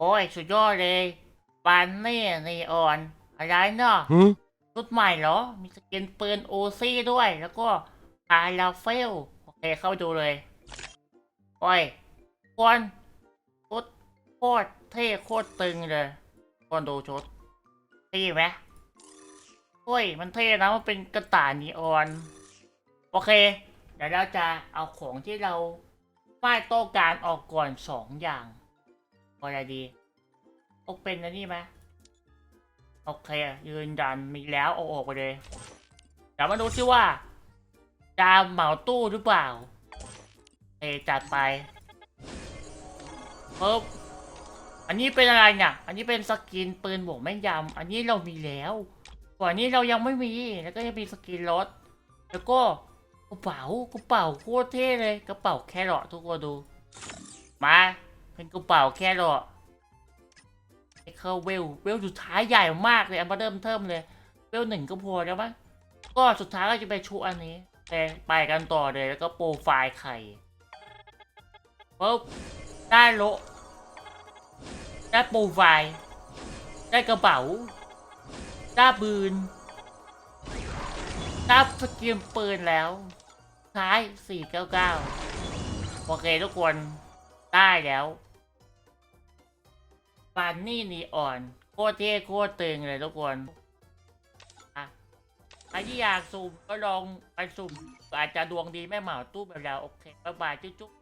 โอ้ยสุดยอดเลยปันนี่นีออน อะไรเนาะ Huh? ชุดใหม่เหรอ มีสกินปืนโอซี่ด้วย แล้วก็พาราเฟล โอเคเข้าไปดูเลย โอ้ยควรชุดโคตรเท่โคตรตึงเลยควรดูชุดเท่ไหมเฮ้ย มันเท่นะ มันเป็นกระต่ายนีออน โอเค เดี๋ยวเราจะเอาของที่เราป้ายโต้การออกก่อนสองอย่างเอะไรดีโอกเป็นอันนี้ไหมโอเคยืนยันมีแล้วเอาออกไปเลยเดี๋ยวมาดูซิว่าจะเหมาตู้หรือเปล่าเอจัดไปปึ๊บอันนี้เป็นอะไรเนี่ย อันนี้เป็นสกินปืนบวกแม่นยำอันนี้เรามีแล้วก่อนนี้เรายังไม่มี แล้วก็จะมีสกินรถ แล้วก็กระเป๋ากระเป๋าโคตรเท่เลย กระเป๋าแครอททุกคนดู มา เป็นกระเป๋าแค่รอไอ้เคอร์เวลเวลสุดท้ายใหญ่มากเลยอันมาเริ่มเทิมเลยเวลหนึ่งก็พอแล้วมั้งก็สุดท้ายก็จะไปชูอันนี้แต่ไปกันต่อเลยแล้วก็โปรไฟล์ไข่ปุ๊บได้โลได้โปรไฟล์ได้กระเป๋าได้ปืนได้สกิลปืนแล้ว ท้าย 499 โอเคทุกคน ได้แล้ว ฟันนี่นีอ่อน โคตรเท่โคตรตึงเลยทุกคนอะใครที่อยากสุ่มก็ลองไปสุ่มอาจจะดวงดีแม่เหมาตู้แบบเราโอเคบ๊ายบายจุ๊บๆ